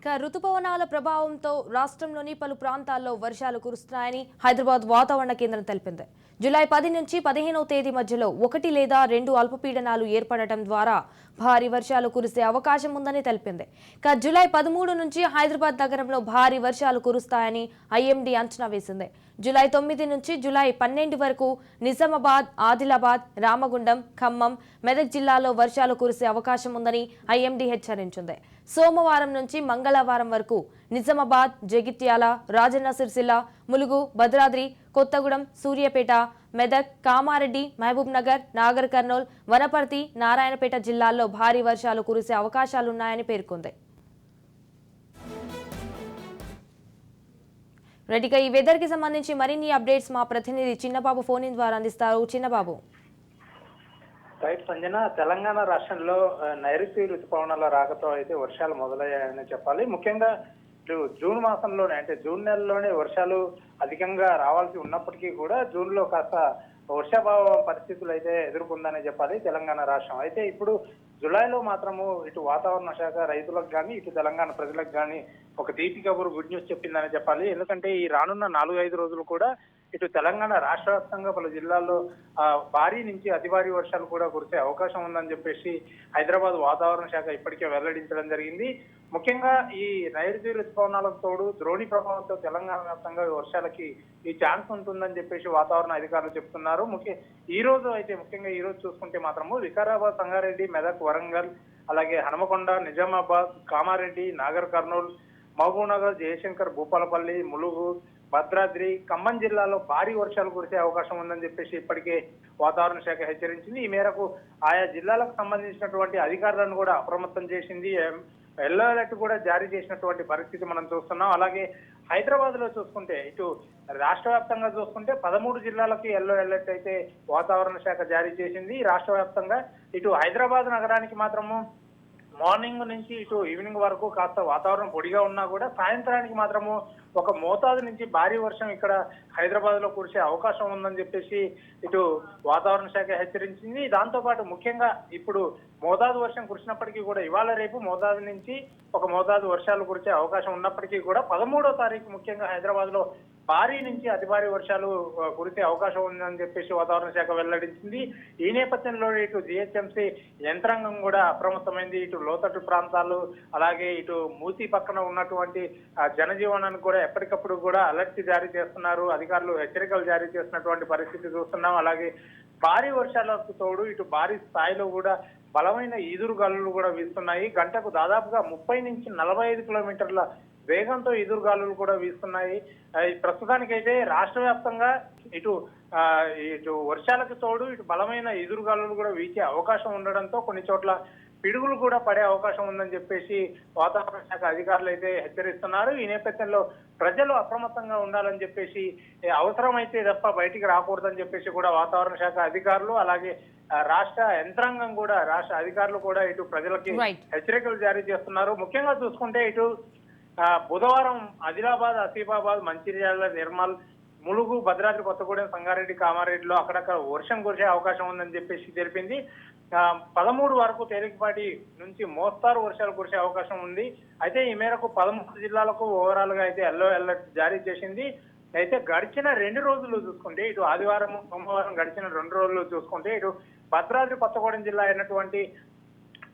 ఇక రుతుపవనాల ప్రభావంతో రాష్ట్రంలోని పలు ప్రాంతాల్లో వర్షాలు కురుస్తున్నాయని హైదరాబాద్ వాతావరణ కేంద్రం తెలిపింది. జూలై పది నుంచి పదిహేనవ తేదీ మధ్యలో ఒకటి లేదా రెండు అల్పపీడనాలు ఏర్పడటం ద్వారా భారీ వర్షాలు కురిసే అవకాశం ఉందని తెలిపింది. ఇక జులై పదమూడు నుంచి హైదరాబాద్ నగరంలో భారీ వర్షాలు కురుస్తాయని ఐఎండీ అంచనా వేసింది. జూలై తొమ్మిది నుంచి జూలై పన్నెండు వరకు నిజామాబాద్ ఆదిలాబాద్ రామగుండం ఖమ్మం మెదక్ జిల్లాలో వర్షాలు కురిసే అవకాశం ఉందని ఐఎండీ హెచ్చరించింది. సోమవారం నుంచి మంగళ మంగళవారం వరకు నిజామాబాద్ జగిత్యాల రాజన్న సిరిసిల్ల ములుగు భద్రాద్రి కొత్తగూడెం సూర్యాపేట మెదక్ కామారెడ్డి మహబూబ్ నగర్ నాగర్ కర్నూల్ వనపర్తి నారాయణపేట జిల్లాల్లో భారీ వర్షాలు కురిసే అవకాశాలున్నాయని పేర్కొంది. రెడ్డిగా ఈ వెదర్కి సంబంధించి మరిన్ని అప్డేట్స్ మా ప్రతినిధి చిన్నబాబు ఫోన్ ద్వారా అందిస్తారు. చిన్నబాబు. రైట్ సంజన తెలంగాణ రాష్ట్రంలో నైరుతి ఋతుపవనాల రాకతో అయితే వర్షాలు మొదలయ్యాయని చెప్పాలి. ముఖ్యంగా ఇటు జూన్ మాసంలోనే అంటే జూన్ నెలలోనే వర్షాలు అధికంగా రావాల్సి ఉన్నప్పటికీ కూడా జూన్లో కాస్త వర్షాభావ పరిస్థితులు అయితే ఎదుర్కొందని చెప్పాలి తెలంగాణ రాష్ట్రం. అయితే ఇప్పుడు జులైలో మాత్రము ఇటు వాతావరణ శాఖ రైతులకు కానీ ఇటు తెలంగాణ ప్రజలకు కానీ ఒక దీపిక గుడ్ న్యూస్ చెప్పిందని చెప్పాలి. ఎందుకంటే ఈ రానున్న నాలుగు ఐదు రోజులు కూడా ఇటు తెలంగాణ రాష్ట్ర వ్యాప్తంగా పలు జిల్లాల్లో భారీ నుంచి అతి భారీ వర్షాలు కూడా కురిసే అవకాశం ఉందని చెప్పేసి హైదరాబాద్ వాతావరణ శాఖ ఇప్పటికే వెల్లడించడం జరిగింది. ముఖ్యంగా ఈ నైరుతి ఋతుపవనాలకు తోడు ద్రోణి ప్రభావంతో తెలంగాణ వ్యాప్తంగా వర్షాలకి ఈ ఛాన్స్ ఉంటుందని చెప్పేసి వాతావరణ అధికారులు చెప్తున్నారు. ముఖ్య ఈ రోజు అయితే ముఖ్యంగా ఈ రోజు చూసుకుంటే మాత్రము వికారాబాద్ సంగారెడ్డి మెదక్ వరంగల్ అలాగే హనుమకొండ నిజామాబాద్ కామారెడ్డి నాగర్ కర్నూలు మహబూబ్నగర్ జయశంకర్ భూపాలపల్లి ములుగు భద్రాద్రి ఖమ్మం జిల్లాలో భారీ వర్షాలు కురిసే అవకాశం ఉందని చెప్పేసి ఇప్పటికే వాతావరణ శాఖ హెచ్చరించింది. ఈ మేరకు ఆయా జిల్లాలకు సంబంధించినటువంటి అధికారులను కూడా అప్రమత్తం చేసింది. ఎల్లో అలర్ట్ కూడా జారీ చేసినటువంటి పరిస్థితి మనం చూస్తున్నాం. అలాగే హైదరాబాద్లో చూసుకుంటే ఇటు రాష్ట్ర వ్యాప్తంగా చూసుకుంటే పదమూడు జిల్లాలకి ఎల్లో అలర్ట్ అయితే వాతావరణ శాఖ జారీ చేసింది. రాష్ట్ర వ్యాప్తంగా ఇటు హైదరాబాద్ నగరానికి మాత్రము మార్నింగ్ నుంచి ఇటు ఈవినింగ్ వరకు కాస్త వాతావరణం పొడిగా ఉన్నా కూడా సాయంత్రానికి మాత్రము ఒక మోతాదు నుంచి భారీ వర్షం ఇక్కడ హైదరాబాద్లో కురిసే అవకాశం ఉందని చెప్పేసి ఇటు వాతావరణ శాఖ హెచ్చరించింది. దాంతో పాటు ముఖ్యంగా ఇప్పుడు మోతాదు వర్షం కురిసినప్పటికీ కూడా ఇవాళ రేపు మోతాదు నుంచి ఒక మోతాదు వర్షాలు కురిసే అవకాశం ఉన్నప్పటికీ కూడా పదమూడో తారీఖు ముఖ్యంగా హైదరాబాద్లో భారీ నుంచి అతి భారీ వర్షాలు కురిసే అవకాశం ఉందని చెప్పేసి వాతావరణ శాఖ వెల్లడించింది. ఈ నేపథ్యంలో ఇటు జిహెచ్ఎంసీ యంత్రాంగం కూడా అప్రమత్తమైంది. ఇటు లోతట్టు ప్రాంతాలు అలాగే ఇటు మూసి పక్కన ఉన్నటువంటి జనజీవనానికి కూడా ఎప్పటికప్పుడు కూడా అలర్ట్ జారీ చేస్తున్నారు. అధికారులు హెచ్చరికలు జారీ చేసినటువంటి పరిస్థితి చూస్తున్నాం. అలాగే భారీ వర్షాలకు తోడు ఇటు భారీ స్థాయిలో కూడా బలమైన ఈదురు గాలులు కూడా వీస్తున్నాయి. గంటకు దాదాపుగా ముప్పై నుంచి నలభై ఐదు కిలోమీటర్ల వేగంతో ఎదురుగాలులు కూడా వీస్తున్నాయి. ప్రస్తుతానికైతే రాష్ట్ర వ్యాప్తంగా ఇటు ఇటు వర్షాలకు తోడు ఇటు బలమైన ఎదురుగాలులు కూడా వీచే అవకాశం ఉండడంతో కొన్ని చోట్ల పిడుగులు కూడా పడే అవకాశం ఉందని చెప్పేసి వాతావరణ శాఖ అధికారులు అయితే హెచ్చరిస్తున్నారు. ఈ నేపథ్యంలో ప్రజలు అప్రమత్తంగా ఉండాలని చెప్పేసి అవసరమైతే తప్ప బయటికి రాకూడదని చెప్పేసి కూడా వాతావరణ శాఖ అధికారులు అలాగే రాష్ట్ర యంత్రాంగం కూడా రాష్ట్ర అధికారులు కూడా ఇటు ప్రజలకి. హెచ్చరికలు జారీ చేస్తున్నారు. ముఖ్యంగా చూసుకుంటే ఇటు బుధవారం ఆదిలాబాద్ ఆసిఫాబాద్ మంచిర్యాల నిర్మల్ ములుగు భద్రాద్రి కొత్తగూడెం సంగారెడ్డి కామారెడ్డిలో అక్కడక్కడ వర్షం కురిసే అవకాశం ఉందని చెప్పేసి తెలిపింది. పదమూడు వరకు తేలికపాటి నుంచి మోస్తారు వర్షాలు కురిసే అవకాశం ఉంది. అయితే ఈ మేరకు పదమూడు జిల్లాలకు ఓవరాల్గా అయితే ఎల్లో అలర్ట్ జారీ చేసింది. అయితే గడిచిన రెండు రోజులు చూసుకుంటే ఇటు ఆదివారం సోమవారం గడిచిన రెండు రోజులు చూసుకుంటే ఇటు భద్రాద్రి కొత్తగూడెం జిల్లా అయినటువంటి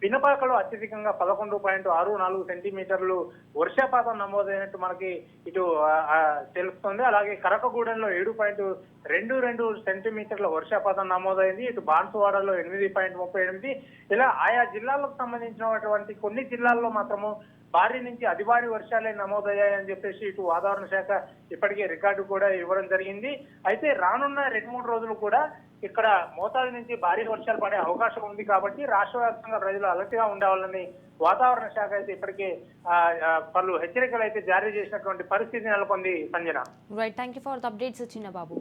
పినపాకలో అత్యధికంగా పదకొండు పాయింట్ ఆరు నాలుగు సెంటీమీటర్లు వర్షపాతం నమోదైనట్టు మనకి ఇటు తెలుస్తుంది. అలాగే కరకగూడెంలో ఏడు పాయింట్ రెండు రెండు సెంటీమీటర్ల వర్షపాతం నమోదైంది. ఇటు బాన్సువాడలో ఎనిమిది పాయింట్ ముప్పై ఎనిమిది. ఇలా ఆయా జిల్లాలకు సంబంధించినటువంటి కొన్ని జిల్లాల్లో మాత్రము భారీ నుంచి అతి భారీ వర్షాలే నమోదయ్యాయని చెప్పేసి ఇటు వాతావరణ శాఖ ఇప్పటికే రికార్డు కూడా ఇవ్వడం జరిగింది. అయితే రానున్న రెండు మూడు రోజులు కూడా ఇక్కడ మోతాదు నుంచి భారీ వర్షాలు పడే అవకాశం ఉంది కాబట్టి రాష్ట్ర వ్యాప్తంగా ప్రజలు అలర్ట్గా వాతావరణ శాఖ అయితే ఇప్పటికే పలు హెచ్చరికలు అయితే జారీ చేసినటువంటి పరిస్థితి నెలకొంది Sanjana. Right thank you for the updates Chinnababu.